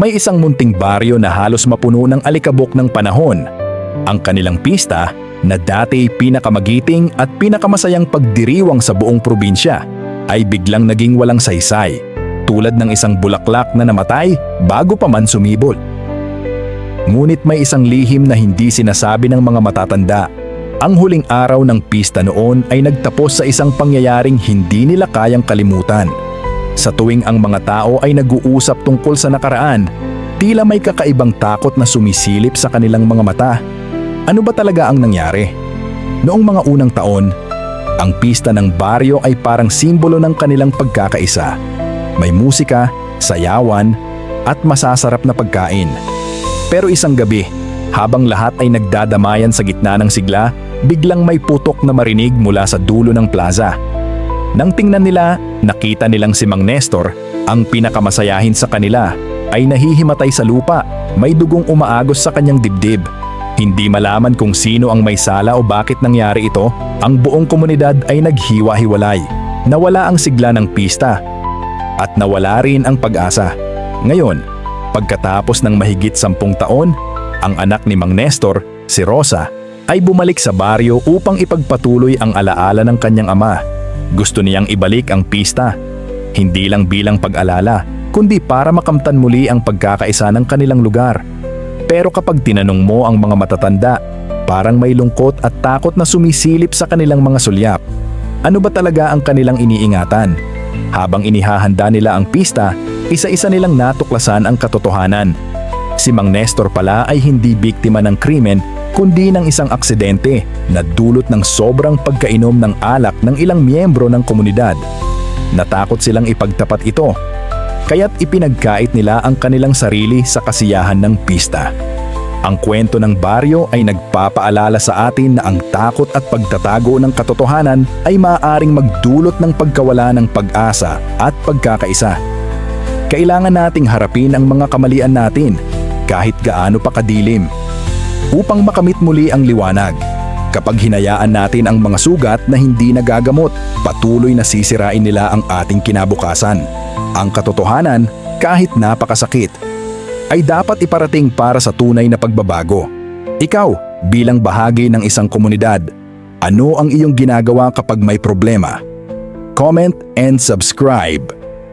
May isang munting baryo na halos mapuno ng alikabok ng panahon. Ang kanilang pista na dati pinakamagiting at pinakamasayang pagdiriwang sa buong probinsya ay biglang naging walang saysay, tulad ng isang bulaklak na namatay bago pa man sumibol. Ngunit may isang lihim na hindi sinasabi ng mga matatanda. Ang huling araw ng pista noon ay nagtapos sa isang pangyayaring hindi nila kayang kalimutan. Sa tuwing ang mga tao ay nag-uusap tungkol sa nakaraan, tila may kakaibang takot na sumisilip sa kanilang mga mata. Ano ba talaga ang nangyari? Noong mga unang taon, ang pista ng baryo ay parang simbolo ng kanilang pagkakaisa. May musika, sayawan, at masasarap na pagkain. Pero isang gabi, habang lahat ay nagdadamayan sa gitna ng sigla, biglang may putok na marinig mula sa dulo ng plaza. Nang tingnan nila, nakita nilang si Mang Nestor, ang pinakamasayahin sa kanila, ay nahihimatay sa lupa, may dugong umaagos sa kanyang dibdib. Hindi malaman kung sino ang may sala o bakit nangyari ito, ang buong komunidad ay naghiwa-hiwalay. Nawala ang sigla ng pista. At nawala rin ang pag-asa. Ngayon, pagkatapos ng mahigit sampung taon, ang anak ni Mang Nestor, si Rosa, ay bumalik sa baryo upang ipagpatuloy ang alaala ng kanyang ama. Gusto niyang ibalik ang pista. Hindi lang bilang pag-alala, kundi para makamtan muli ang pagkakaisa ng kanilang lugar. Pero kapag tinanong mo ang mga matatanda, parang may lungkot at takot na sumisilip sa kanilang mga sulyap. Ano ba talaga ang kanilang iniingatan? Habang inihahanda nila ang pista, isa-isa nilang natuklasan ang katotohanan. Si Mang Nestor pala ay hindi biktima ng krimen kundi ng isang aksidente na dulot ng sobrang pagkainom ng alak ng ilang miyembro ng komunidad. Natakot silang ipagtapat ito, kaya't ipinagkait nila ang kanilang sarili sa kasiyahan ng pista. Ang kwento ng baryo ay nagpapaalala sa atin na ang takot at pagtatago ng katotohanan ay maaaring magdulot ng pagkawala ng pag-asa at pagkakaisa. Kailangan nating harapin ang mga kamalian natin kahit gaano pa kadilim upang makamit muli ang liwanag. Kapag hinayaan natin ang mga sugat na hindi nagagamot, patuloy na sisirain nila ang ating kinabukasan. Ang katotohanan, kahit napakasakit, ay dapat iparating para sa tunay na pagbabago. Ikaw, bilang bahagi ng isang komunidad, ano ang iyong ginagawa kapag may problema? Comment and subscribe.